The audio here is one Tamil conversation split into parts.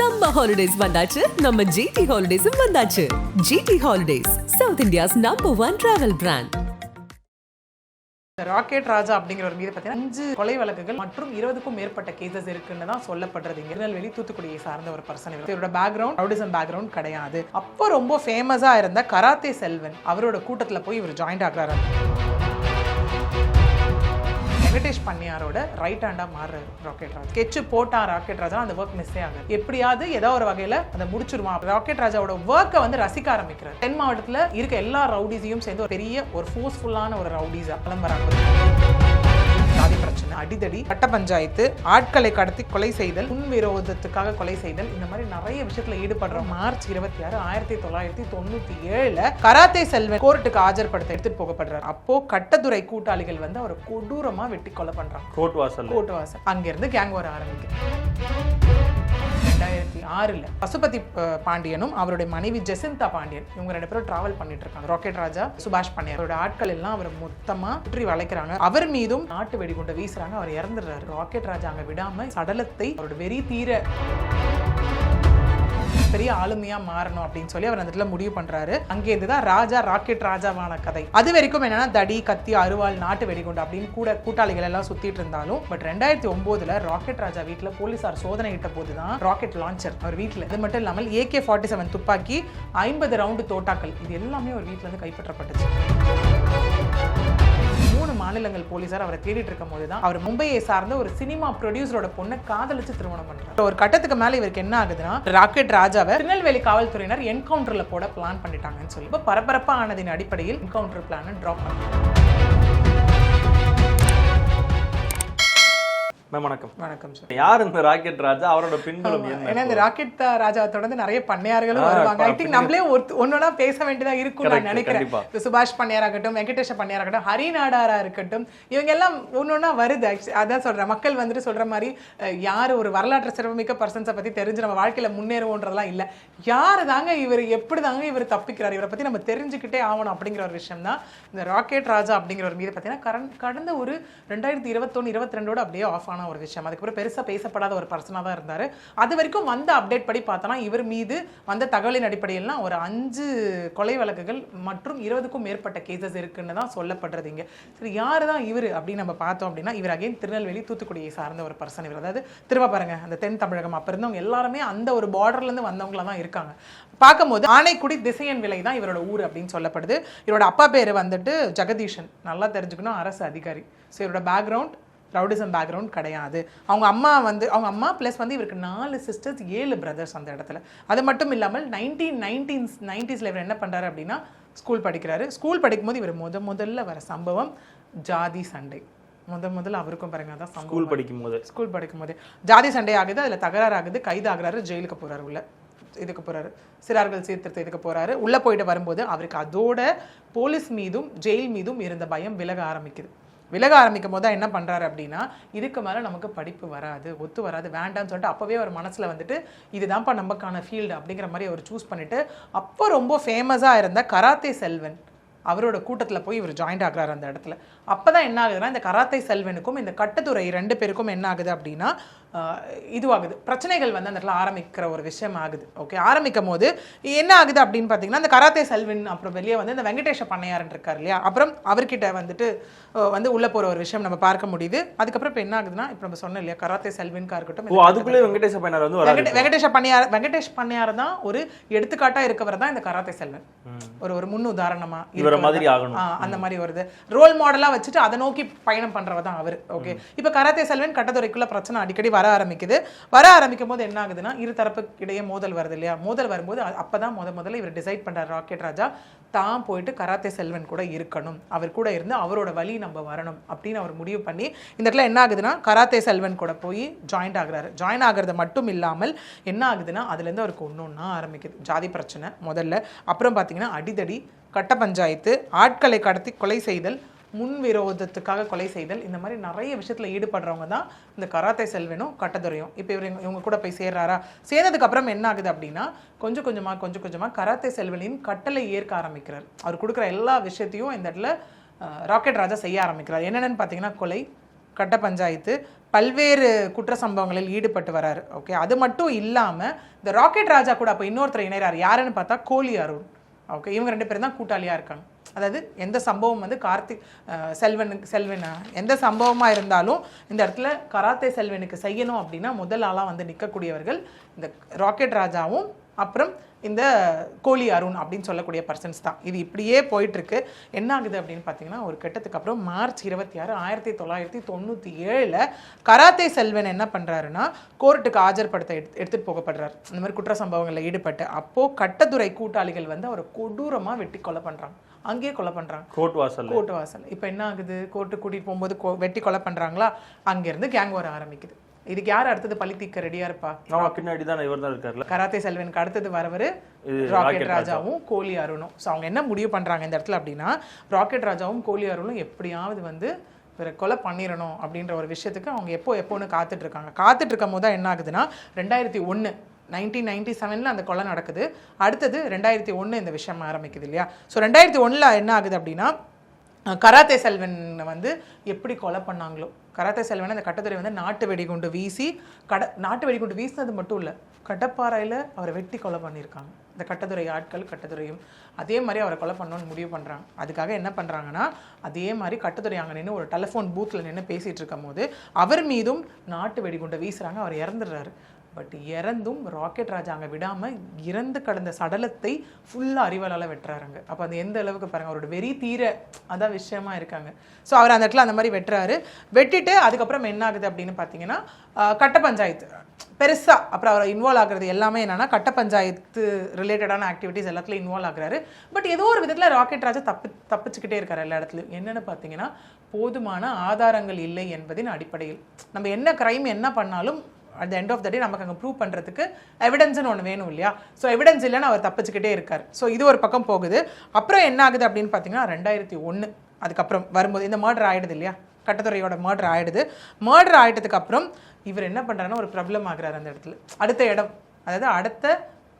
சம்மர் ஹாலிடேஸ் வந்தாச்சு. நம்ம ஜிடி ஹாலிடேஸும் வந்தாச்சு. GT holidays South India's number one travel brand rocket Raja அப்படிங்கிறவர் மீது பார்த்தீங்கன்னா அஞ்சு கொலை வழக்குகள் மற்றும் இருபதுக்கும் மேற்பட்ட கேசஸ் இருக்குன்னு தான் சொல்லப்படுறது. திருநெல்வேலி தூத்துக்குடியை சார்ந்த ஒரு பர்சன் இவரோட பேக்ரவுண்ட் ரவுடிசம் பேக்ரவுண்ட் கிடையாது. அப்போ ரொம்ப ஃபேமஸாக இருந்த கராத்தே செல்வன் அவரோட கூட்டத்தில் போய் இவர் ஜாயின்ட் ஆகிறாரு. வெங்கடேஷ் பண்ணியாரோட ரைட் ஹேண்டாக மாறுறாரு ராக்கெட் ராஜா ஸ்கெட்ச் போட்டா ராக்கெட் ராஜா அந்த ஒர்க் மிஸ்ஸே ஆகுது. எப்படியாவது ஏதோ ஒரு வகையில் அதை முடிச்சிருவான். ராக்கெட் ராஜாவோட ஒர்க்கை வந்து ரசிக்க ஆரம்பிக்கிறார். தென் மாவட்டத்தில் இருக்க எல்லா ரவுடிஸையும் சேர்ந்து ஒரு பெரிய ஒரு ஃபோர்ஸ்ஃபுல்லான ஒரு ரவுடிஸாக கிளம்புறாங்க. பிரச்சனை அடிதடி கட்ட பஞ்சாயத்து ஆட்களை கடத்தி கொலை செய்தல் முன்விரோதத்துக்காக கொலை செய்தல் இந்த மாதிரி நிறைய விஷயத்துல ஈடுபடுற மார்ச் இருபத்தி ஆறு ஆயிரத்தி தொள்ளாயிரத்தி தொண்ணூத்தி ஏழுல கராத்தே செல்வன் கோர்ட்டுக்கு ஆஜர்படுத்த எடுத்துட்டு போகப்படுறாரு. அப்போ கட்டதுறை கூட்டாளிகள் வந்து அவரை கொடூரமா வெட்டி கொலை பண்றாங்க. கோர்ட் வாசல் கோர்ட் வாசல். அங்கிருந்து கேங் வர ஆரம்பிக்குது. ரெண்டாயிரத்தி ஆறில் பசுபதி பாண்டியனும் அவருடைய மனைவி ஜெசிந்தா பாண்டியன் இவங்க ரெண்டு பேரும் டிராவல் பண்ணிட்டு இருக்காங்க. ராக்கெட் ராஜா சுபாஷ் பாண்டியன் அவரோட ஆட்கள் எல்லாம் அவர் மொத்தமா சுற்றி வளைக்கிறாங்க. அவர் மீதும் நாட்டு வெடிகுண்டு வீசுறாங்க. அவர் இறந்துடுறாரு. ராக்கெட் ராஜா அங்கே விடாம சடலத்தை அவரோட வெறி தீர பெரிய ஆளுமையா மாறணும் அப்படின்னு சொல்லி அவர் அந்த இடத்துல முடிவு பண்றாரு. அங்கேருந்து தான் ராஜா ராக்கெட் ராஜாவான கதை. அது வரைக்கும் என்னன்னா தடி கத்தி அருவாள் நாட்டு வெடிகுண்டு அப்படின்னு கூட கூட்டாளிகள் எல்லாம் சுத்திட்டு இருந்தாலும் பட் ரெண்டாயிரத்தி ஒன்பதுல ராக்கெட் ராஜா வீட்டுல போலீசார் சோதனை இட்ட போது தான் ராக்கெட் லான்ச்சர் அவர் வீட்டுல. இது மட்டும் இல்லாமல் ஏகே ஃபார்ட்டி செவன் துப்பாக்கி ஐம்பது ரவுண்டு தோட்டாக்கள் இது எல்லாமே ஒரு வீட்டுல இருந்து கைப்பற்றப்பட்டுச்சு. மாநிலங்கள் போலீஸார் அவரை தேடிட்டு இருக்கும் போது தான் அவர் மும்பையை சார்ந்த ஒரு சினிமா ப்ரொடியூசரோட பொண்ணை காதலிச்சு திருமணம் பண்றாரு. ஒரு கட்டத்துக்கு மேல இவருக்கு என்ன ஆகுதுன்னா ராக்கெட் ராஜாவை திருநெல்வேலி காவல்துறையினர் என்கவுண்டர்ல போட பிளான் பண்ணிட்டாங்கன்னு சொல்லி இப்போ பரபரப்பா ஆனதின் அடிப்படையில் என்கவுண்டர் பிளான் ட்ராப் பண்ணுறாங்க மேம் வணக்கம். வணக்கம் சார் யார் இந்த ராக்கெட் ராஜா? அவரோட பின்புலம் ஏன்னா இந்த ராக்கெட் ராஜாவை தொடர்ந்து நிறைய பண்ணையார்களும் வருவாங்க. ஐ திங்க் நம்மளே ஒரு ஒன்னொன்னா பேச வேண்டியதா இருக்கும்னு நான் நினைக்கிறேன். சுபாஷ் பண்ணியாரா இருக்கட்டும் வெங்கடேஷ பண்ணியாரா இருக்கட்டும் ஹரிநாடாரா இருக்கட்டும் இவங்க எல்லாம் ஒன்னொன்னா வருது. அதான் சொல்றேன். மக்கள் வந்துட்டு சொல்ற மாதிரி யார் ஒரு வரலாற்று சிறப்புமிக்க பர்சன்ஸை பத்தி தெரிஞ்சு நம்ம வாழ்க்கையில முன்னேறுவோன்றதெல்லாம் இல்ல. யாரு தாங்க இவர் எப்படி தாங்க இவர் தப்பிக்கிறார்? இவரை பத்தி நம்ம தெரிஞ்சுக்கிட்டே ஆகணும் அப்படிங்கிற ஒரு விஷயம் தான் இந்த ராக்கெட் ராஜா அப்படிங்கிற ஒரு மீது பார்த்தீங்கன்னா கடந்த ஒரு ரெண்டாயிரத்தி இருபத்தொன்னு இருபத்தி ரெண்டோட அப்படியே ஆஃப் ஆன ஒரு விஷயம். அதுக்கப்புறம் பெருசாக பேசப்படாத ஒரு பர்சனாக தான் இருந்தாரு. அது வரைக்கும் வந்த அப்டேட் படி பார்த்தோன்னா இவர் மீது வந்த தகவலின் அடிப்படையிலாம் ஒரு அஞ்சு கொலை வழக்குகள் மற்றும் இருபதுக்கும் மேற்பட்ட கேசஸ் இருக்குன்னு தான் சொல்லப்படுறது இங்கே சரி யார் தான் இவர் அப்படின்னு நம்ம பார்த்தோம் அப்படின்னா இவர் அகைன் திருநெல்வேலி தூத்துக்குடியை சார்ந்த ஒரு பர்சன் இவர். அதாவது திரும்ப பாருங்க அந்த தென் தமிழகம் அப்ப இருந்தவங்க எல்லாருமே அந்த ஒரு பார்டர்லேருந்து இருந்து வந்தவங்களா தான் இருக்காங்க. பார்க்கும்போது ஆனைக்குடி திசையன் விலை தான் இவரோட ஊர் அப்படின்னு சொல்லப்படுது. இவரோட அப்பா பேர் வந்துட்டு ஜெகதீஷன். நல்லா தெரிஞ்சுக்கணும் அரசு அதிகாரி. ஸோ இவரோட பேக்ரவுண்ட் ரவுடிசம் பேக்ரவுண்ட் கிடையாது. அவங்க அம்மா வந்து அவங்க அம்மா ப்ளஸ் வந்து இவருக்கு நாலு சிஸ்டர்ஸ் ஏழு பிரதர்ஸ் அந்த இடத்துல. அது மட்டும் இல்லாமல் நைன்டீன் நைன்டீன்ஸ் நைன்டிஸில் இவர் என்ன பண்ணுறாரு அப்படின்னா ஸ்கூல் படிக்கிறாரு. ஸ்கூல் படிக்கும்போது இவர் முத முதல்ல வர சம்பவம் ஜாதி சண்டை. முத முதல்ல அவருக்கும் பாருங்க அதான் சம்பவம். ஸ்கூல் படிக்கும் போது ஸ்கூல் படிக்கும்போது. ஜாதி சண்டை ஆகுது அதில் தகராறு ஆகுது கைது ஆகுறாரு ஜெயிலுக்கு போறாரு உள்ள. இதுக்கு போறாரு. சிறார்கள் சீர்திருத்த இதுக்கு போறாரு. உள்ள போயிட்டு வரும்போது அவருக்கு அதோட போலீஸ் மீதும் ஜெயில் மீதும் இருந்த பயம் விலக ஆரம்பிக்குது. விலக ஆரம்பிக்கும் போது தான் என்ன பண்ணுறாரு அப்படின்னா இதுக்கு மேலே நமக்கு படிப்பு வராது ஒத்து வராது வேண்டாம்னு சொல்லிட்டு அப்போவே ஒரு மனசில் வந்துட்டு இதுதான்ப்பா நமக்கான ஃபீல்டு அப்படிங்கிற மாதிரி அவர் சூஸ் பண்ணிவிட்டு அப்போ ரொம்ப ஃபேமஸாக இருந்த கராத்தே செல்வன் அவரோட கூட்டத்தில் போய் இவர் ஜாயின்ட் ஆகிறார் அந்த இடத்துல. அப்போ தான் என்ன ஆகுதுன்னா இந்த கராத்தே செல்வனுக்கும் இந்த கட்டத்துறை ரெண்டு பேருக்கும் என்ன ஆகுது அப்படின்னா இதுவாகுது. பிரச்சனைகள் வந்து அந்த இடத்துல ஆரம்பிக்கிற ஒரு விஷயம் ஆகுது ஓகே ஆரம்பிக்கும் போது என்ன ஆகுது அப்படின்னு பார்த்தீங்கன்னா இந்த கராத்தே செல்வன் அப்புறம் வெளியே வந்து இந்த வெங்கடேஷ பண்ணையாரன் இருக்கார் இல்லையா? அப்புறம் அவர்கிட்ட வந்துட்டு வந்து உள்ளே போகிற ஒரு விஷயம் நம்ம பார்க்க முடியுது. அதுக்கப்புறம் இப்போ என்ன ஆகுதுன்னா இப்போ நம்ம சொன்னோம் இல்லையா கராத்தே செல்வன்கா இருக்கட்டும் அதுக்குள்ளே வெங்கடேச பையனார் வந்து வெங்கடேஷ பண்ணியார் வெங்கடேஷ் பண்ணியார் தான் ஒரு எடுத்துக்காட்டா இருக்கவர் தான் இந்த கராத்தே செல்வன். ஒரு ஒரு முன் உதாரணமா இவரை மாதிரி. ஆகணும். அந்த மாதிரி வருது. ரோல் மாடலா வச்சுட்டு அதை நோக்கி பயணம் பண்றவர் தான் அவர். ஓகே இப்போ கராத்தே செல்வன் கட்டத்துறைக்குள்ள பிரச்சனை அடிக்கடி வர ஆரம்பிக்குது. வர ஆரம்பிக்கும் போது என்ன ஆகுதுன்னா இரு தரப்பு இடையே மோதல் வருது இல்லையா? மோதல் வரும்போது அப்போ அப்பதான் முத முதல்ல இவர் டிசைட் பண்றாரு ராக்கெட் ராஜா தான் போயிட்டு கராத்தே செல்வன் கூட இருக்கணும். அவர் கூட இருந்து அவரோட வழி நம்ம வரணும். அப்படின்னு அவர் முடிவு பண்ணி இந்த இடத்துல என்ன ஆகுதுன்னா கராத்தே செல்வன் கூட போய் ஜாயின்ட் ஆகுறாரு. ஜாயின் ஆகுறது மட்டும் இல்லாமல் என்ன ஆகுதுன்னா அதுலேருந்து அவருக்கு ஒன்று ஒன்றா ஆரம்பிக்குது. ஜாதி பிரச்சனை முதல்ல. அப்புறம் பார்த்தீங்கன்னா அடிதடி கட்ட பஞ்சாயத்து ஆட்களை கடத்தி கொலை செய்தல் முன்விரோதத்துக்காக கொலை செய்தல். இந்த மாதிரி நிறைய விஷயத்தில் ஈடுபடுறவங்க தான் இந்த கராத்தே செல்வனும் கட்டதுரையும். இப்போ இவர் இவங்க- இவங்க கூட போய் சேர்றாரா? சேர்ந்ததுக்கு அப்புறம் என்ன ஆகுது அப்படின்னா கொஞ்சம் கொஞ்சமாக கொஞ்சம் கொஞ்சமாக கராத்தே செல்வனின் கட்டளை ஏற்க ஆரம்பிக்கிறார். அவர் கொடுக்குற எல்லா விஷயத்தையும் இந்த இடத்துல ராக்கெட் ராஜா செய்ய ஆரம்பிக்கிறார். என்னென்னு பார்த்தீங்கன்னா கொலை கட்ட பஞ்சாயத்து பல்வேறு குற்ற சம்பவங்களில் ஈடுபட்டு வராரு. ஓகே அது மட்டும் இல்லாமல் இந்த ராக்கெட் ராஜா கூட அப்போ இன்னொருத்தர் இணைறாரு. யாருன்னு பார்த்தா கோலி அருண். ஓகே இவங்க ரெண்டு பேரும் தான் கூட்டாளியாக இருக்காங்க. அதாவது எந்த சம்பவம் வந்து கார்த்திக் செல்வனுக்கு செல்வனா எந்த சம்பவமாக இருந்தாலும் இந்த இடத்துல கராத்தே செல்வனுக்கு செய்யணும் அப்படின்னா முதல் ஆளாக வந்து நிற்கக்கூடியவர்கள் இந்த ராக்கெட் ராஜாவும் அப்புறம் இந்த கோலி அருண் அப்படின்னு சொல்லக்கூடிய பர்சன்ஸ் தான். இது இப்படியே போயிட்டுருக்கு. என்ன ஆகுது அப்படின்னு பார்த்தீங்கன்னா ஒரு கட்டத்துக்கு அப்புறம் மார்ச் இருபத்தி ஆறு ஆயிரத்தி தொள்ளாயிரத்தி தொண்ணூற்றி ஏழில் கராத்தே செல்வன் என்ன பண்ணுறாருன்னா கோர்ட்டுக்கு ஆஜர்படுத்த எடுத்து எடுத்துகிட்டு போகப்படுறாரு. இந்த மாதிரி குற்ற சம்பவங்களில் ஈடுபட்டு அப்போது கட்டதுறை கூட்டாளிகள் வந்து அவரை கொடூரமாக வெட்டி கொலை பண்ணுறாங்க அங்கேயே கொலை பண்ணுறாங்க கோர்ட் வாசல்ல. கோர்ட்டு வாசல் இப்போ என்ன ஆகுது? கோர்ட்டு கூட்டிகிட்டு போகும்போது வெட்டி கொலை பண்ணுறாங்களா அங்கேருந்து கேங் வர ஆரம்பிக்குது. இதுக்கு யார் அடுத்தது பழி தீர்க்க ரெடியாக இருப்பா? ஆமா பின்னாடி தான் இவர் தான் இருக்காருல்ல கராத்தே செல்வனுக்கு அடுத்தது வரவர் ராக்கெட் ராஜாவும் கோலி அருணும். ஸோ அவங்க என்ன முடிவு பண்றாங்க இந்த இடத்துல அப்படின்னா ராக்கெட் ராஜாவும் கோலி அருணும் எப்படியாவது வந்து இவரை கொலை பண்ணிடணும் அப்படின்ற ஒரு விஷயத்துக்கு அவங்க எப்போ எப்போன்னு காத்துட்டு இருக்காங்க. காத்துட்டு இருக்கும் போது தான் என்ன ஆகுதுன்னா ரெண்டாயிரத்தி ஒன்று நைன்டீன் நைன்டி செவனில் அந்த கொலை நடக்குது. அடுத்தது ரெண்டாயிரத்தி ஒன்று இந்த விஷயம் ஆரம்பிக்குது இல்லையா? ஸோ ரெண்டாயிரத்தி ஒன்றில் என்ன ஆகுது அப்படின்னா கராத்தே செல்வன் வந்து எப்படி கொலை பண்ணாங்களோ கராத்தே செல்வன் அந்த கட்டத்துறை வந்து நாட்டு வெடிகுண்டு வீசி கட நாட்டு வெடிகுண்டு வீசினது மட்டும் இல்லை கடப்பாறையில் அவரை வெட்டி கொலை பண்ணியிருக்காங்க. இந்த கட்டத்துறை ஆட்கள் கட்டத்துறையும் அதே மாதிரி அவரை கொலை பண்ணணும்னு முடிவு பண்ணுறாங்க அதுக்காக என்ன பண்ணுறாங்கன்னா அதே மாதிரி கட்டத்துறை அங்கே நின்று ஒரு டெலிஃபோன் பூத்தில் நின்று பேசிகிட்டு இருக்கும் போது அவர் மீதும் நாட்டு வெடிகுண்டை வீசுகிறாங்க அவர் இறந்துடுறாரு. பட் இறந்தும் ராக்கெட் ராஜா அங்கே விடாமல் இறந்து கடந்த சடலத்தை ஃபுல்லாக அறிவாளால் வெட்டுறாருங்க. அப்போ அது எந்த அளவுக்கு பாருங்கள் அவரோட வெறி தீர அதான் விஷயமா இருக்காங்க. ஸோ அவர் அந்த இடத்துல அந்த மாதிரி வெட்டுறாரு. வெட்டிட்டு அதுக்கப்புறம் என்ன ஆகுது அப்படின்னு பார்த்தீங்கன்னா கட்ட பஞ்சாயத்து. பெருசாக அப்புறம் அவர் இன்வால்வ் ஆகுறது எல்லாமே என்னன்னா கட்ட பஞ்சாயத்து ரிலேட்டடான ஆக்டிவிட்டீஸ் எல்லாத்துலையும் இன்வால்வ் ஆகுறாரு. பட் ஏதோ ஒரு விதத்தில் ராக்கெட் ராஜா தப்பு தப்பிச்சுக்கிட்டே இருக்கார் எல்லா இடத்துலையும். என்னென்னு பார்த்தீங்கன்னா போதுமான ஆதாரங்கள் இல்லை என்பதின் அடிப்படையில். நம்ம என்ன கிரைம் என்ன பண்ணாலும் at end of the day நமக்கு அங்கே ப்ரூவ் பண்ணுறதுக்கு எவிடன்ஸ்னு ஒன்று வேணும் இல்லையா? ஸோ எவிடன்ஸ் இல்லைன்னு அவர் தப்பிச்சுக்கிட்டே இருக்கார். ஸோ இது ஒரு பக்கம் போகுது. அப்புறம் என்ன ஆகுது அப்படின்னு பார்த்தீங்கன்னா ரெண்டாயிரத்தி ஒன்று அதுக்கப்புறம் வரும்போது இந்த மர்டர் ஆகிடுது இல்லையா? கட்டத்துறையோட மர்டர் ஆகிடுது மர்டர் ஆயிட்டதுக்கு அப்புறம் இவர் என்ன பண்ணுறாருன்னா ஒரு ப்ராப்ளம் ஆகிறார் அந்த இடத்துல. அடுத்த இடம் அதாவது அடுத்த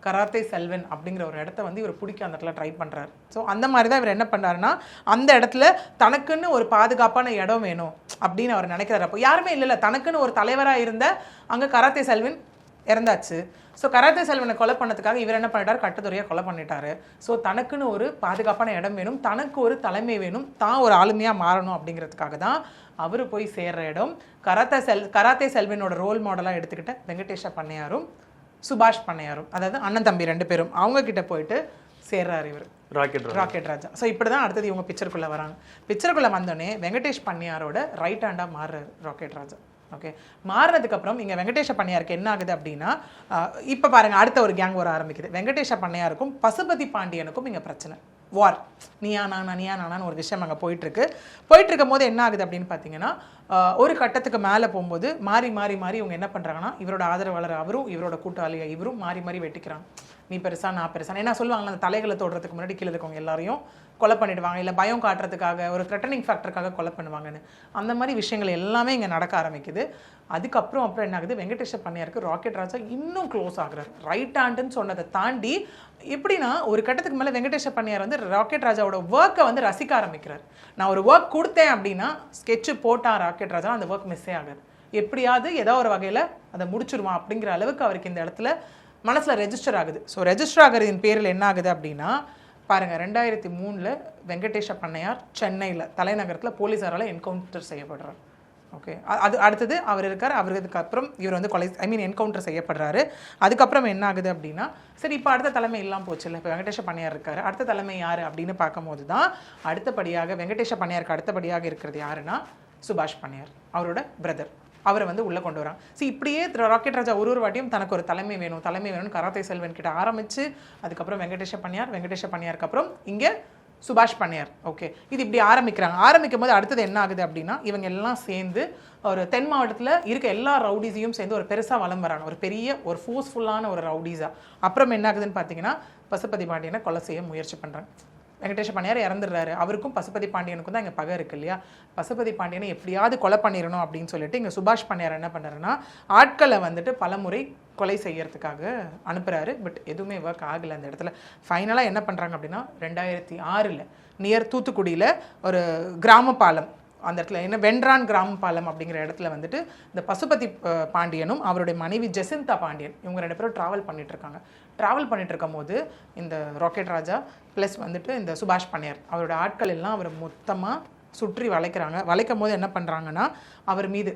கராத்தே செல்வன் அப்படிங்கிற ஒரு இடத்த வந்து இவர் பிடிக்க அந்த இடத்துல ட்ரை பண்ணுறாரு ஸோ அந்த மாதிரி தான் இவர் என்ன பண்ணுறாருன்னா அந்த இடத்துல தனக்குன்னு ஒரு பாதுகாப்பான இடம் வேணும் அப்படின்னு அவர் நினைக்கிறார். அப்போ யாருமே இல்லைல்ல தனக்குன்னு ஒரு தலைவராக இருந்த அங்கே கராத்தே செல்வன் இறந்தாச்சு. ஸோ கராத்தே செல்வனை கொலை பண்ணதுக்காக இவர் என்ன பண்ணிட்டார்? கட்டத்துறையை கொலை பண்ணிட்டாரு. ஸோ தனக்குன்னு ஒரு பாதுகாப்பான இடம் வேணும் தனக்கு ஒரு தலைமை வேணும் தான் ஒரு ஆளுமையாக மாறணும் அப்படிங்கிறதுக்காக தான் அவர் போய் சேர்ற இடம். கராத்தே செல் கராத்தே செல்வனோட ரோல் மாடலாக எடுத்துக்கிட்ட வெங்கடேஷ பண்ணையாரும் சுபாஷ் பண்ணையாரும் அதாவது அண்ணன் தம்பி ரெண்டு பேரும் அவங்க கிட்ட போயிட்டு சேர்றாரு இவர். ராக்கெட் ராக்கெட் ராஜா. ஸோ இப்படி தான் அடுத்தது இவங்க பிக்சருக்குள்ளே வராங்க. பிக்சருக்குள்ளே வந்தோடனே வெங்கடேஷ் பண்ணியாரோட ரைட் ஹேண்டாக மாறுறாரு ராக்கெட் ராஜா. ஓகே மாறினதுக்கப்புறம் இங்கே வெங்கடேஷ பண்ணையாருக்கு என்ன ஆகுது அப்படின்னா இப்போ பாருங்க அடுத்த ஒரு கேங் வர ஆரம்பிக்குது. வெங்கடேஷ பண்ணையாருக்கும் பசுபதி பாண்டியனுக்கும் இங்கே பிரச்சனை. வார் நீயா நானா நீயா நானான்னு ஒரு விஷயம் அங்கே போயிட்டுருக்கு. போயிட்டு இருக்கும் போது என்ன ஆகுது அப்படின்னு பார்த்தீங்கன்னா ஒரு கட்டத்துக்கு மேலே போகும்போது மாறி மாறி மாறி இவங்க என்ன பண்ணுறாங்கன்னா இவரோட ஆதரவாளர் அவரும் இவரோட கூட்டாளியை இவரும் மாறி மாறி வெட்டிக்கிறாங்க. நீ பெருசா நான் பெருசா என்ன சொல்லுவாங்க அந்த தலைகளை தொடுறதுக்கு முன்னாடி கீழே இருக்கவங்க எல்லாரையும் கொலை பண்ணிடுவாங்க இல்லை பயம் காட்டுறதுக்காக ஒரு த்ரெட்டனிங் ஃபேக்டருக்காக கொலை பண்ணுவாங்கன்னு. அந்த மாதிரி விஷயங்கள் எல்லாமே இங்கே நடக்க ஆரம்பிக்குது. அதுக்கப்புறம் அப்புறம் என்ன ஆகுது? வெங்கடேஷ பண்ணியாருக்கு ராக்கெட் ராஜா இன்னும் க்ளோஸ் ஆகிறார். ரைட் ஹேண்டுன்னு சொன்னதை தாண்டி எப்படின்னா ஒரு கட்டத்துக்கு மேலே வெங்கடேஷ பண்ணியார் வந்து ராக்கெட் ராஜாவோட ஒர்க்கை வந்து ரசிக்க ஆரம்பிக்கிறார். நான் ஒரு ஒர்க் கொடுத்தேன் அப்படின்னா ஸ்கெட்சு போட்டான் ராக்கெட் ராஜா அந்த ஒர்க் மிஸ்ஸே ஆகாது. எப்படியாவது ஏதோ ஒரு வகையில் அதை முடிச்சிருவான் அப்படிங்கிற அளவுக்கு அவருக்கு இந்த இடத்துல மனசில் ரெஜிஸ்டர் ஆகுது. ஸோ ரெஜிஸ்டர் ஆகிறதின் பேரில் என்ன ஆகுது அப்படின்னா பாருங்க ரெண்டாயிரத்தி மூணில் வெங்கடேஷ பண்ணையார் சென்னையில் தலைநகரத்தில் போலீஸாரால் என்கவுண்டர் செய்யப்படுறார். ஓகே அது அடுத்தது அவர் இருக்கார் அவருக்கு அப்புறம் இவர் வந்து கொலை ஐ மீன் என்கவுண்டர் செய்யப்படுறாரு. அதுக்கப்புறம் என்ன ஆகுது அப்படின்னா சரி இப்போ அடுத்த தலைமை இல்லாமல் போச்சு இல்லை இப்போ வெங்கடேஷ பண்ணையார் இருக்காரு. அடுத்த தலைமை யார் அப்படின்னு பார்க்கும்போது தான் அடுத்தபடியாக வெங்கடேஷ பண்ணையாருக்கு அடுத்தபடியாக இருக்கிறது யாருன்னா சுபாஷ் பண்ணையார் அவரோட பிரதர் அவரை வந்து உள்ளே கொண்டு வராங்க ஸோ இப்படியே ராக்கெட் ராஜா ஒரு ஒரு வாட்டியும் தனக்கு ஒரு தலைமை வேணும் தலைமை வேணும்னு கராத்தே செல்வன் கிட்ட ஆரம்பிச்சு அதுக்கப்புறம் வெங்கடேஷ பண்ணியார் வெங்கடேஷ பண்ணியாருக்கு அப்புறம் இங்கே சுபாஷ் பண்ணியார் ஓகே இது இப்படி ஆரம்பிக்கிறாங்க. ஆரம்பிக்கும் போது அடுத்தது என்ன ஆகுது அப்படின்னா இவங்க எல்லாம் சேர்ந்து ஒரு தென் மாவட்டத்தில் இருக்க எல்லா ரவுடிஸையும் சேர்ந்து ஒரு பெருசாக வலம் வராங்க. ஒரு பெரிய ஒரு ஃபோர்ஸ்ஃபுல்லான ஒரு ரவுடிஸாக அப்புறம் என்ன ஆகுதுன்னு பார்த்தீங்கன்னா பசுபதி பாண்டியனை கொலை செய்ய முயற்சி பண்ணுறாங்க வெங்கடேஷ பாண்டியார் இறந்துடுறாரு. அவருக்கும் பசுபதி பாண்டியனுக்கும் தான் இங்கே பகை இருக்கு இல்லையா? பசுபதி பாண்டியனை எப்படியாவது கொலை பண்ணிடணும் அப்படின்னு சொல்லிட்டு இங்கே சுபாஷ் பாண்டியார் என்ன பண்ணுறாருன்னா ஆட்களை வந்துட்டு பலமுறை கொலை செய்யறதுக்காக அனுப்புகிறாரு பட் எதுவுமே ஒர்க் ஆகலை அந்த இடத்துல. ஃபைனலாக என்ன பண்ணுறாங்க அப்படின்னா ரெண்டாயிரத்தி ஆறில் நியர் தூத்துக்குடியில் ஒரு கிராம பாலம் அந்த இடத்துல என்ன வென்றான் கிராம பாலம் அப்படிங்கிற இடத்துல வந்துட்டு இந்த பசுபதி பாண்டியனும் அவருடைய மனைவி ஜெசிந்தா பாண்டியன் இவங்க ரெண்டு பேரும் ட்ராவல் பண்ணிட்டு இருக்காங்க. ட்ராவல் பண்ணிட்டு இருக்கும் போது இந்த ராக்கெட் ராஜா ப்ளஸ் வந்துட்டு இந்த சுபாஷ் பண்ணியார் அவரோட ஆட்கள் எல்லாம் அவர் மொத்தமாக சுற்றி வளைக்கிறாங்க. வளைக்கும் போது என்ன பண்ணுறாங்கன்னா அவர் மீது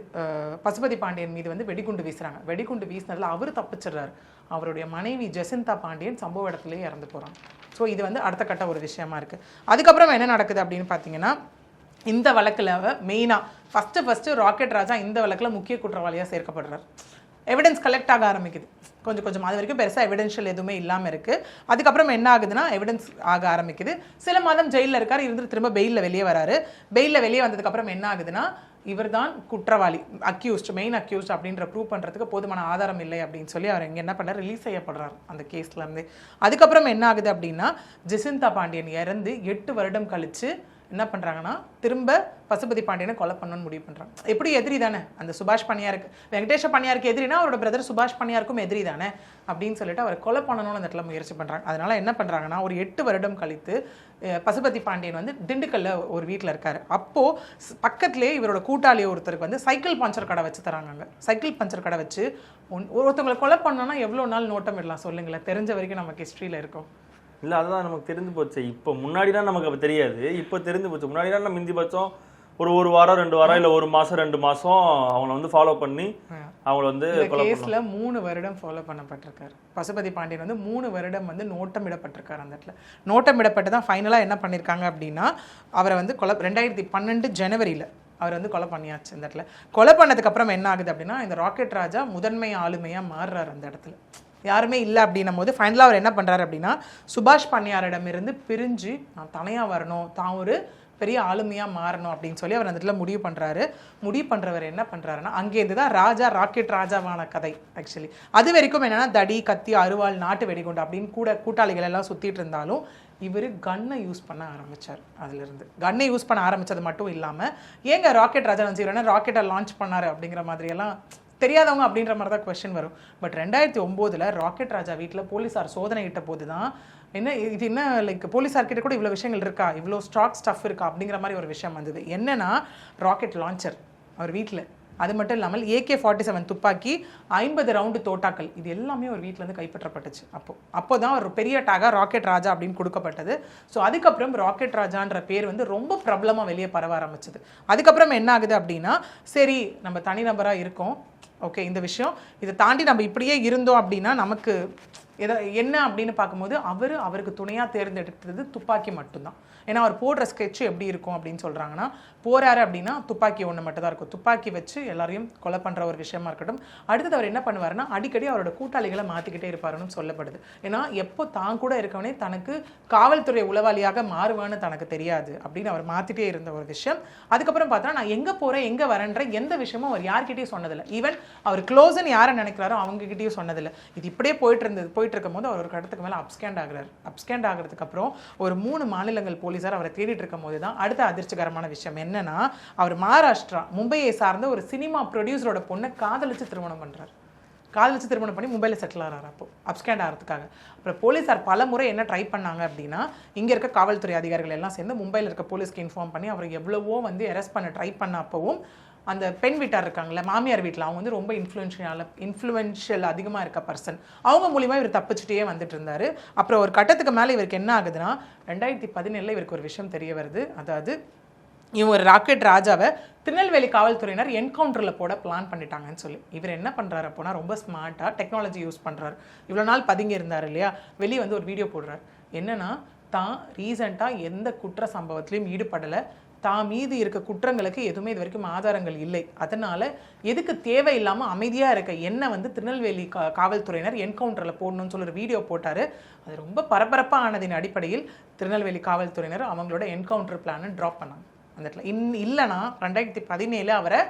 பசுபதி பாண்டியன் மீது வந்து வெடிகுண்டு வீசுறாங்க. வெடிகுண்டு வீசினதில் அவர் தப்பிச்சிடுறாரு. அவருடைய மனைவி ஜெசிந்தா பாண்டியன் சம்பவ இடத்துலேயே இறந்து போகிறாங்க ஸோ இது வந்து அடுத்த கட்ட ஒரு விஷயமா இருக்குது அதுக்கப்புறம் என்ன நடக்குது அப்படின்னு பார்த்தீங்கன்னா இந்த வழக்கில் மெயினாக ஃபஸ்ட்டு ஃபஸ்ட்டு ராக்கெட் ராஜா இந்த வழக்கில் முக்கிய குற்றவாளியாக சேர்க்கப்படுறார். எவிடன்ஸ் கலெக்ட் ஆக ஆரம்பிக்குது. கொஞ்சம் கொஞ்சம். அது வரைக்கும் பெருசாக எவிடென்ஷியல் எதுவுமே இல்லாமல் இருக்குது அதுக்கப்புறம் என்ன ஆகுதுன்னா எவிடன்ஸ் ஆக ஆரம்பிக்குது. சில மாதம் ஜெயிலில் இருக்கார் இருந்து திரும்ப பெயிலில் வெளியே வராரு. பெயிலில் வெளியே வந்ததுக்கப்புறம் என்ன ஆகுதுன்னா இவர் தான் குற்றவாளி அக்யூஸ்ட் மெயின் அக்யூஸ்ட் அப்படின்ற ப்ரூவ் பண்ணுறதுக்கு போதுமான ஆதாரம் இல்லை அப்படின்னு சொல்லி அவர் இங்கே என்ன பண்ணார்? ரிலீஸ் செய்யப்படுறார் அந்த கேஸ்லேருந்து அதுக்கப்புறம் என்ன ஆகுது அப்படின்னா ஜெசிந்தா பாண்டியன் இறந்து எட்டு வருடம் கழித்து என்ன பண்ணுறாங்கன்னா திரும்ப பசுபதி பாண்டியனை கொலை பண்ணணும்னு முடிவு பண்ணுறாங்க எப்படி எதிரி தானே? அந்த சுபாஷ் பணியாருக்கு வெங்கடேஷ பணியாருக்கு எதிரினா அவரோட பிரதர் சுபாஷ் பணியாருக்கும் எதிரி தானே? அப்படின்னு சொல்லிட்டு அவரை கொலை பண்ணணும்னு அந்த இடத்துல முயற்சி பண்ணுறாங்க அதனால் என்ன பண்ணுறாங்கன்னா ஒரு எட்டு வருடம் கழித்து பசுபதி பாண்டியன் வந்து திண்டுக்கல்ல ஒரு வீட்டில் இருக்கார். அப்போது பக்கத்துலேயே இவரோட கூட்டாளி ஒருத்தருக்கு வந்து சைக்கிள் பஞ்சர் கடை வச்சு தராங்க சைக்கிள் பஞ்சர் கடை வச்சு ஒன்- ஒருத்தவங்களை கொலை பண்ணோன்னா எவ்வளோ நாள் நோட்டம் இடலாம் சொல்லுங்களேன். தெரிஞ்ச வரைக்கும் நமக்கு ஹிஸ்ட்ரியில் இருக்கும். இல்ல அதுதான் நமக்கு தெரிஞ்சு போச்சு. இப்போ முன்னாடிலாம் நமக்கு அப்ப தெரியாது. இப்போ தெரிஞ்சு போச்சு. முன்னாடிலாம் நம்ம மிஞ்சி பட்சம் ஒரு ஒரு வாரம் ரெண்டு வாரம் இல்ல ஒரு மாசம் ரெண்டு மாசம் அவங்கள வந்து ஃபாலோ பண்ணி அவங்கள வந்து கேஸ்ல மூணு வருடம் ஃபாலோ பண்ணப்பட்டிருக்காரு. பசுபதி பாண்டியன் வந்து மூணு வருடம் வந்து நோட்டமிடப்பட்டிருக்காரு அந்த இடத்துல. நோட்டமிடப்பட்டு தான் ஃபைனலாக என்ன பண்ணியிருக்காங்க அப்படின்னா அவரை வந்து கொலை ரெண்டாயிரத்தி பன்னெண்டு ஜனவரியில் அவர் வந்து கொலை பண்ணியாச்சு இந்த இடத்துல. கொலை பண்ணதுக்கு அப்புறம் என்ன ஆகுது அப்படின்னா இந்த ராக்கெட் ராஜா முதன்மை ஆளுமையாக மாறுறாரு அந்த இடத்துல. யாருமே இல்லை அப்படின்னும் போது ஃபைனலாக அவர் என்ன பண்ணுறாரு அப்படின்னா சுபாஷ் பண்ணியாரிடமிருந்து பிரிஞ்சு நான் தனியாக வரணும் தான் ஒரு பெரிய ஆளுமையாக மாறணும் அப்படின்னு சொல்லி அவர் அந்த இடத்துல முடிவு பண்ணுறாரு முடிவு பண்ணுறவர் என்ன பண்ணுறாருன்னா அங்கேருந்து தான் ராஜா ராக்கெட் ராஜாவான கதை ஆக்சுவலி அது வரைக்கும் என்னென்னா தடி கத்தி அருவாள் நாட்டு வெடிகுண்டு அப்படின்னு கூட கூட்டாளிகள் எல்லாம் சுற்றிட்டு இருந்தாலும் இவர் கன்னை யூஸ் பண்ண ஆரம்பிச்சார் அதுலேருந்து. கன்னை யூஸ் பண்ண ஆரம்பித்தது மட்டும் இல்லாமல் ஏங்க ராக்கெட் ராஜா நினச்சிக்கிறேன்னா ராக்கெட்டை லான்ச் பண்ணாரு அப்படிங்கிற மாதிரியெல்லாம் தெரியாதவங்க அப்படின்ற மாதிரி தான் கொஸ்டின் வரும். பட் ரெண்டாயிரத்தி ஒம்போதில் ராக்கெட் ராஜா வீட்டில் போலீஸார் சோதனை இட்ட போது தான் என்ன இது என்ன லைக் போலீஸார்கிட்ட கூட இவ்வளோ விஷயங்கள் இருக்கா? இவ்வளோ ஸ்டாக் ஸ்டஃப் இருக்கா? அப்படிங்கிற மாதிரி ஒரு விஷயம் வந்தது. என்னன்னா ராக்கெட் லான்ச்சர் அவர் வீட்டில் அது மட்டும் இல்லாமல் ஏகே ஃபார்ட்டி செவன் துப்பாக்கி ஐம்பது ரவுண்டு தோட்டாக்கள் இது எல்லாமே ஒரு வீட்டிலேருந்து கைப்பற்றப்பட்டுச்சு. அப்போ அப்போ தான் ஒரு பெரிய டாகா ராக்கெட் ராஜா அப்படின்னு கொடுக்கப்பட்டது. ஸோ அதுக்கப்புறம் ராக்கெட் ராஜான்ற பேர் வந்து ரொம்ப பிரபலமாக வெளியே பரவ ஆரம்பிச்சது. அதுக்கப்புறம் என்ன ஆகுது அப்படின்னா சரி நம்ம தனிநபராக இருக்கோம். ஓகே இந்த விஷயம் இதை தாண்டி நம்ம இப்படியே இருந்தோம் அப்படின்னா நமக்கு எதை என்ன அப்படின்னு பார்க்கும்போது அவர் அவருக்கு துணையாக தேர்ந்தெடுத்தது துப்பாக்கி மட்டும்தான். ஏன்னா அவர் போடுற ஸ்கெட்ச் எப்படி இருக்கும் அப்படின்னு சொல்கிறாங்கன்னா போகிறாரு அப்படின்னா துப்பாக்கி ஒன்று மட்டும் தான் இருக்கும். துப்பாக்கி வச்சு எல்லாரையும் கொலை பண்ணுற ஒரு விஷயமா இருக்கட்டும். அடுத்தது அவர் என்ன பண்ணுவார்னா அடிக்கடி அவரோட கூட்டாளிகளை மாற்றிக்கிட்டே இருப்பாருன்னு சொல்லப்படுது. ஏன்னா எப்போ தான் கூட இருக்கவனே தனக்கு காவல்துறை உளவாளியாக மாறுவான்னு தனக்கு தெரியாது அப்படின்னு அவர் மாற்றிட்டே இருந்த ஒரு விஷயம். அதுக்கப்புறம் பார்த்தா நான் எங்கே போகிறேன் எங்கே வரேன்ற எந்த விஷயமும் அவர் யார்கிட்டயும் சொன்னதில்லை. ஈவன் அவர் க்ளோஸ்ன்னு யாரை நினைக்கிறாரோ அவங்ககிட்டயும் சொன்னதில்லை. இது இப்படியே போயிட்டு இருந்தது. போயிட்டு இருக்கும்போது அவர் ஒரு கடத்துக்கு மேலே அப்ஸ்கேண்ட் ஆகிறார். அப்ஸ்கேண்ட் ஆகிறதுக்கு அப்புறம் ஒரு மூணு மாநிலங்கள் போலீஸார் அவரை தேடிட்டு இருக்கும் போது தான் அடுத்த அதிர்ச்சிகரமான விஷயம் என்னன்னா அவர் மகாராஷ்டிரா மும்பையை சார்ந்த ஒரு சினிமா ப்ரொடியூசரோட பொண்ணை காதலிச்சு திருமணம் பண்ணுறார் காதலிச்சு திருமணம் பண்ணி மும்பையில் செட்டில் ஆகிறார் அப்போ அப்ஸ்கேண்ட் ஆகிறதுக்காக அப்புறம் போலீஸார் பல முறை என்ன ட்ரை பண்ணாங்க அப்படின்னா இங்கே இருக்க காவல்துறை அதிகாரிகள் எல்லாம் சேர்ந்து மும்பையில் இருக்க போலீஸ்க்கு இன்ஃபார்ம் பண்ணி அவரை எவ்வளவோ வந்து அரெஸ்ட் பண்ண ட்ரை பண்ண அப்பவும் அந்த பெண் வீட்டார் இருக்காங்கல்ல மாமியார் வீட்டில் அவங்க வந்து ரொம்ப இன்ஃப்ளூயன்ஷியல் இன்ஃப்ளூயன்ஷியல் அதிகமாக இருக்க பர்சன் அவங்க மூலிமா இவர் தப்பிச்சுட்டே வந்துட்டு இருந்தார். அப்புறம் ஒரு கட்டத்துக்கு மேலே இவருக்கு என்ன ஆகுதுன்னா ரெண்டாயிரத்தி பதினேழில் இவருக்கு ஒரு விஷயம் தெரிய வருது. அதாவது இவர் ராக்கெட் ராஜாவை திருநெல்வேலி காவல்துறையினர் என்கவுண்டரில் போட பிளான் பண்ணிட்டாங்கன்னு சொல்லி. இவர் என்ன பண்ணுறாரு அப்போனா ரொம்ப ஸ்மார்ட்டாக டெக்னாலஜி யூஸ் பண்ணுறாரு இவ்வளோ நாள் பதுங்கி இருந்தார் இல்லையா? வெளியே வந்து ஒரு வீடியோ போடுறாரு. என்னன்னா தான் ரீசெண்டாக எந்த குற்ற சம்பவத்திலையும் ஈடுபடலை. தான் மீது இருக்க குற்றங்களுக்கு எதுவுமே இது வரைக்கும் ஆதாரங்கள் இல்லை. அதனால எதுக்கு தேவையில்லாமல் அமைதியாக இருக்க என்ன வந்து திருநெல்வேலி கா காவல்துறையினர் என்கவுண்டரில் போடணும்னு சொல்லி ஒரு வீடியோ போட்டார். அது ரொம்ப பரபரப்பாக ஆனதின் அடிப்படையில் திருநெல்வேலி காவல்துறையினர் அவங்களோட என்கவுண்டர் பிளானை ட்ராப் பண்ணாங்க. அந்த இடத்துல. இன் இல்லைனா ரெண்டாயிரத்தி பதினேழு அவரை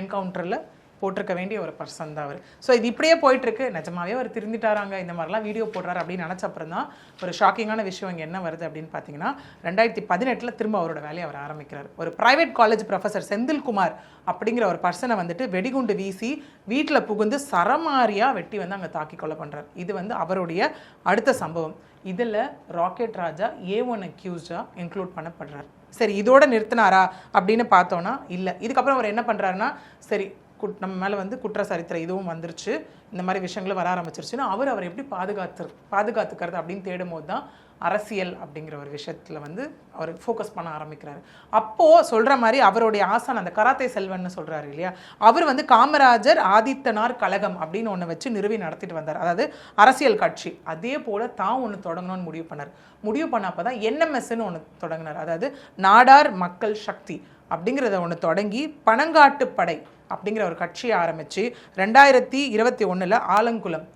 என்கவுண்டரில் போட்டிருக்க வேண்டிய ஒரு பர்சன் தான் அவர். ஸோ இது இப்படியே போயிட்டுருக்கு. நிஜமாவே அவர் திருந்திட்டாராங்க. இந்த மாதிரிலாம் வீடியோ போடுறாரு அப்படின்னு நினச்ச அப்புறம் தான் ஒரு ஷாக்கிங்கான விஷயம் இங்கே என்ன வருது அப்படின்னு பார்த்தீங்கன்னா ரெண்டாயிரத்தி பதினெட்டில் திரும்ப அவரோட வேலையை அவர் ஆரம்பிக்கிறார். ஒரு ப்ரைவேட் காலேஜ் ப்ரொஃபசர் செந்தில்குமார் அப்படிங்கிற ஒரு பர்சனை வந்துட்டு வெடிகுண்டு வீசி வீட்டில் புகுந்து சரமாரியாக வெட்டி வந்து அங்கே தாக்கி கொலை பண்ணுறார் இது வந்து அவருடைய அடுத்த சம்பவம். இதில் ராக்கெட் ராஜா ஏ ஒன் அக்யூஸ்டாக இன்க்ளூட் பண்ணப்படுறார். சரி இதோட நிறுத்தினாரா அப்படின்னு பார்த்தோன்னா இல்லை. இதுக்கப்புறம் அவர் என்ன பண்ணுறாருன்னா சரி குட் நம்ம மேலே வந்து குற்ற சரித்திரம் இதுவும் வந்துருச்சு. இந்த மாதிரி விஷயங்களும் வர ஆரம்பிச்சிருச்சுன்னா அவர் அவர் எப்படி பாதுகாத்து பாதுகாத்துக்கிறது அப்படின்னு தேடும் போது தான் அரசியல் அப்படிங்கிற ஒரு விஷயத்தில் வந்து அவர் ஃபோக்கஸ் பண்ண ஆரம்பிக்கிறாரு. அப்போது சொல்கிற மாதிரி அவருடைய ஆசான் அந்த கராத்தே செல்வன்னு சொல்கிறாரு இல்லையா? அவர் வந்து காமராஜர் ஆதித்தனார் கழகம் அப்படின்னு ஒன்று வச்சு நிறுவி நடத்திட்டு வந்தார். அதாவது அரசியல் கட்சி. அதே போல் தான் ஒன்று தொடங்கணும்னு முடிவு பண்ணார். முடிவு பண்ணப்போ தான் என்எம்எஸ்ன்னு ஒன்று தொடங்கினார். அதாவது நாடார் மக்கள் சக்தி அப்படிங்கிறத ஒன்று தொடங்கி பணங்காட்டு படை அப்படிங்கிற ஒரு கட்சியை ஆரம்பித்து ரெண்டாயிரத்தி இருபத்தி ஒன்றில் ஆலங்குளம்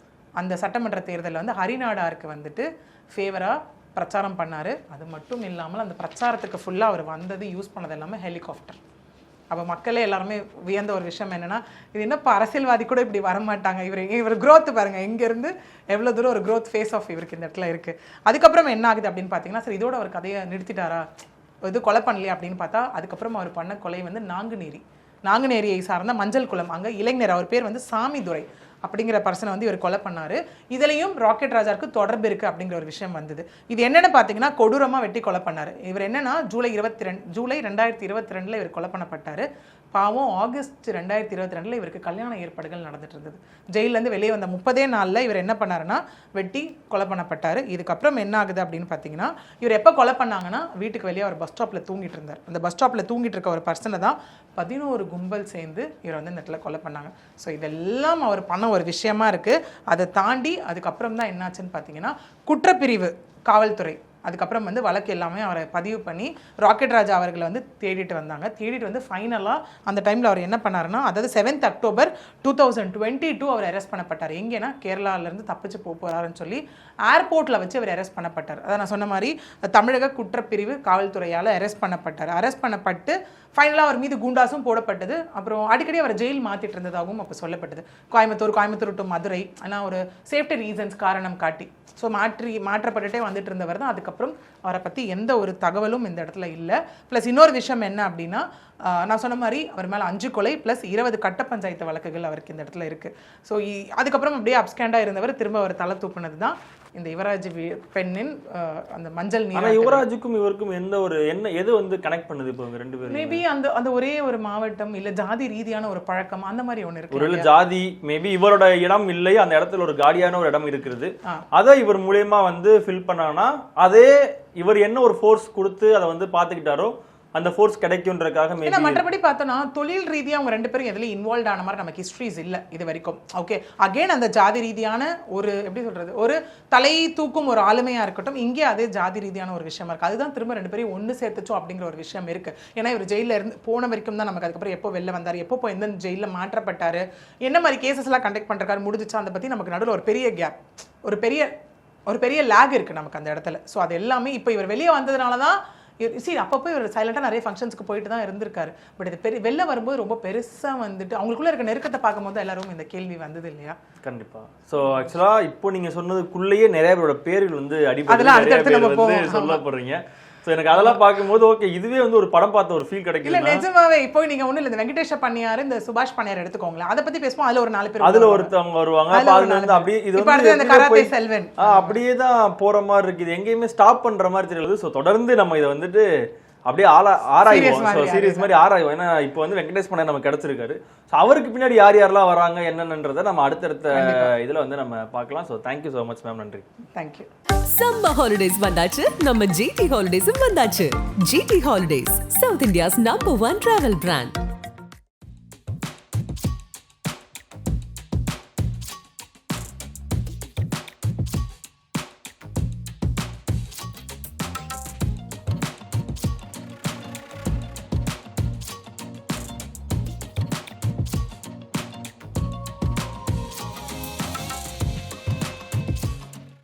அந்த சட்டமன்ற தேர்தலில் வந்து ஹரிநாடாருக்கு வந்துட்டு ஃபேவராக பிரச்சாரம் பண்ணார். அது மட்டும் இல்லாமல் அந்த பிரச்சாரத்துக்கு ஃபுல்லாக அவர் வந்தது யூஸ் பண்ணது எல்லாமே ஹெலிகாப்டர் அப்போ மக்களே எல்லாருமே வியந்த ஒரு விஷயம் என்னென்னா இது என்னப்பா அரசியல்வாதி கூட இப்படி வரமாட்டாங்க? இவர் இவர் க்ரோத் பாருங்க இங்கேருந்து எவ்வளோ தூரம் ஒரு க்ரோத் ஃபேஸ் ஆஃப் இவருக்கு இந்த இடத்துல இருக்குது அதுக்கப்புறம் என்ன ஆகுது அப்படின்னு பார்த்தீங்கன்னா சரி இதோட அவர் கதையை நிறுத்திட்டாரா? இது கொலை பண்ணலையா அப்படின்னு பார்த்தா அதுக்கப்புறம் அவர் பண்ண கொலை வந்து நாங்குநேரி. நாங்குநேரியை சார்ந்த மஞ்சள் குளம். அங்கே இளைஞர் அவர் பேர் வந்து சாமிதுரை அப்படிங்கிற பர்சனை வந்து இவர் கொலை பண்ணார். இதுலயும் ராக்கெட் ராஜாவுக்கு தொடர்பு இருக்குது அப்படிங்கிற ஒரு விஷயம் வந்தது. இது என்னென்னு பார்த்தீங்கன்னா கொடூரமாக வெட்டி கொலை பண்ணார். இவர் என்னன்னா ஜூலை இருபத்தி ரெண்டு ஜூலை ரெண்டாயிரத்தி இருபத்தி ரெண்டுல இவர் கொலை பண்ணப்பட்டார். பாவம் ஆகஸ்ட் ரெண்டாயிரத்தி இருபத்தி ரெண்டில் இவருக்கு கல்யாண ஏற்பாடுகள் நடந்துட்டு இருந்தது. ஜெயிலேருந்து இருந்து வெளியே வந்த முப்பதே நாளில் இவர் என்ன பண்ணாருன்னா வெட்டி கொலை பண்ணப்பட்டார். இதுக்கப்புறம் என்ன ஆகுது அப்படின்னு பார்த்தீங்கன்னா இவர் எப்போ கொலை பண்ணாங்கன்னா வீட்டுக்கு வெளியே அவர் பஸ் ஸ்டாப்பில் தூங்கிட்டு இருந்தார். அந்த பஸ் ஸ்டாப்பில் தூங்கிட்டு இருக்க ஒரு பர்சனை தான் பதினோரு கும்பல் சேர்ந்து இவர் வந்து இந்த இடத்துல கொலை பண்ணாங்க. ஸோ இதெல்லாம் அவர் பண்ண ஒரு விஷயமா இருக்குது அதை தாண்டி அதுக்கப்புறம் தான் என்னாச்சுன்னு பார்த்தீங்கன்னா குற்றப்பிரிவு காவல்துறை அதுக்கப்புறம் வந்து வழக்கு எல்லாமே அவரை பதிவு பண்ணி ராக்கெட் ராஜா அவர்களை வந்து தேடிட்டு வந்தாங்க. தேடிட்டு வந்து ஃபைனலாக அந்த டைமில் அவர் என்ன பண்ணாருன்னா அதாவது seventh October two thousand twenty two அவர் அரெஸ்ட் பண்ணப்பட்டார். எங்கேனா கேரளாவிலேருந்து தப்பிச்சு போக போகிறாருன்னு சொல்லி ஏர்போர்ட்டில் வச்சு அவர் அரெஸ்ட் பண்ணப்பட்டார். அதான் நான் சொன்ன மாதிரி தமிழக குற்றப்பிரிவு காவல்துறையால் அரெஸ்ட் பண்ணப்பட்டார். அரெஸ்ட் பண்ணப்பட்டு ஃபைனலாக அவர் மீது குண்டாசும் போடப்பட்டது. அப்புறம் அடிக்கடி அவர் ஜெயில் மாற்றிட்டு இருந்ததாகவும் அப்போ சொல்லப்பட்டது. கோயம்புத்தூர் கோயம்புத்தூர் டு மதுரை. ஆனால் ஒரு சேஃப்டி ரீசன்ஸ் காரணம் காட்டி. ஸோ மாற்றி மாற்றப்பட்டுட்டே வந்துட்டு இருந்தவர் தான் அதுக்கு அதுக்கப்புறம் அவரை பற்றி எந்த ஒரு தகவலும் இந்த இடத்துல இல்லை. ப்ளஸ் இன்னொரு விஷயம் என்ன அப்படின்னா நான் சொன்ன மாதிரி அவர் மேலே அஞ்சு கொலை ப்ளஸ் இருபது கட்ட பஞ்சாயத்து வழக்குகள் அவருக்கு இந்த இடத்துல இருக்குது ஸோ அதுக்கப்புறம் அப்படியே அப்ஸ்கேண்டாக இருந்தவர் திரும்ப அவர் தலை தூக்குனது தான் இந்த யுவராஜ் பெண்ணின் அந்த மஞ்சள் நீர் யுவராஜுக்கும் இவருக்கும் எந்த ஒரு என்ன எது வந்து கனெக்ட் பண்ணுது இப்போ ரெண்டு பேரும்? மேபி அந்த அந்த ஒரே ஒரு மாவட்டம் இல்ல ஜாதி ரீதியான ஒரு பழக்கம் அந்த மாதிரி ஒண்ணு இருக்கு ஒருவேளை ஜாதி மேபி இவரோட இடம் இல்லை அந்த இடத்துல ஒரு காலியான ஒரு இடம் இருக்கிறது ஆ. அதை இவர் மூலியமா வந்து ஃபில் பண்ணானா அதே இவர் என்ன ஒரு ஃபோர்ஸ் கொடுத்து அதை வந்து பாத்துக்கிட்டாரோ அந்த ஃபோர்ஸ் கிடைக்கும்ன்றதுக்காக ஏன்னா மற்றபடி பார்த்தோம்னா தொழில் ரீதியா அவங்க ரெண்டு பேரும் எதுலயும் இன்வால்வ் ஆன மாதிரி நமக்கு ஹிஸ்ட்ரிஸ் இல்ல இது வரைக்கும். ஓகே அகைன் அந்த ஜாதி ரீதியான ஒரு எப்படி சொல்றது ஒரு தலை தூக்கும் ஒரு ஆளுமையா இருக்கட்டும் இங்கே அதே ஜாதி ரீதியான ஒரு விஷயமா இருக்கு. அதுதான் திரும்ப ரெண்டு பேரையும் ஒண்ணு சேர்த்துச்சோம் அப்படிங்கிற ஒரு விஷயம் இருக்கு. ஏன்னா இவர் ஜெயில இருந்து போன வரைக்கும் தான் நமக்கு அதுக்கப்புறம் எப்போ வெளில வந்தார் எப்போ போய் எந்த ஜெயில மாற்றப்பட்டாரு என்ன மாதிரி கேசஸ் எல்லாம் கண்டக்ட் பண்றாரு முடிஞ்சுச்சா அதை பத்தி நமக்கு நடுவில் ஒரு பெரிய கேப் ஒரு பெரிய ஒரு பெரிய லேக் இருக்கு நமக்கு அந்த இடத்துல. ஸோ அது எல்லாமே இப்போ இவர் வெளியே வந்ததுனால தான் சி அப்பப்போ இவர் சைலண்டாக நிறைய ஃபங்க்ஷன்ஸ்க்கு போயிட்டு தான் இருந்திருக்காரு. பட் இது பெரிய வெளில வரும்போது ரொம்ப பெருசாக வந்துட்டு அவங்களுக்குள்ள இருக்க நெருக்கத்தை பார்க்கும்போது எல்லாரும் இந்த கேள்வி வந்தது இல்லையா? கண்டிப்பா. சோ ஆக்சுவலா இப்போ நீங்க சொன்னதுக்குள்ளேயே நிறைய பேரோட பேர்கள் வந்து போவோம். சொல்ல சோ எனக்கு அதெல்லாம் பார்க்கும்போது ஓகே இதுவே வந்து ஒரு படம் பார்த்த ஒரு ஃபீல் இல்ல கிடைக்குதுன்னா நிஜமாவே இப்போ நீங்க ஒண்ணு இல்ல இந்த வெங்கடேஷ பண்ணியாரு இந்த சுபாஷ் பண்ணியார் எடுத்துக்கோங்களேன். அதை பத்தி பேசுவோம் அதுல ஒரு நாலு பேர் அதுல. ஒருத்தவங்க வருவாங்க அதுல அப்ப ஒரு அதுல நாலு இருந்து அப்படியே இது வந்து செல்வன். அப்படியே தான் போற மாதிரி இருக்கு இது எங்கேயுமே ஸ்டாப் பண்ற மாதிரி தெரியல. ஸோ தொடர்ந்து நம்ம இதை வந்துட்டு அப்படியே ஆளா ஆராய்வோம். ஸோ சீரியஸ் மாதிரி ஆராய்வோம். ஏன்னா இப்போ வந்து வெங்கடேஷ் பண்ண நமக்கு கிடைச்சிருக்காரு. ஸோ அவருக்கு பின்னாடி யார் யாரெல்லாம் வராங்க என்னென்னன்றதை நம்ம அடுத்தடுத்த இதுல வந்து நம்ம பார்க்கலாம். So thank you so much ma'am நன்றி. தேங்க்யூ சம்மர் ஹாலிடேஸ் வந்தாச்சு. நம்ம ஜிடி ஹாலிடேஸும் வந்தாச்சு. GT holidays south India's number one travel brand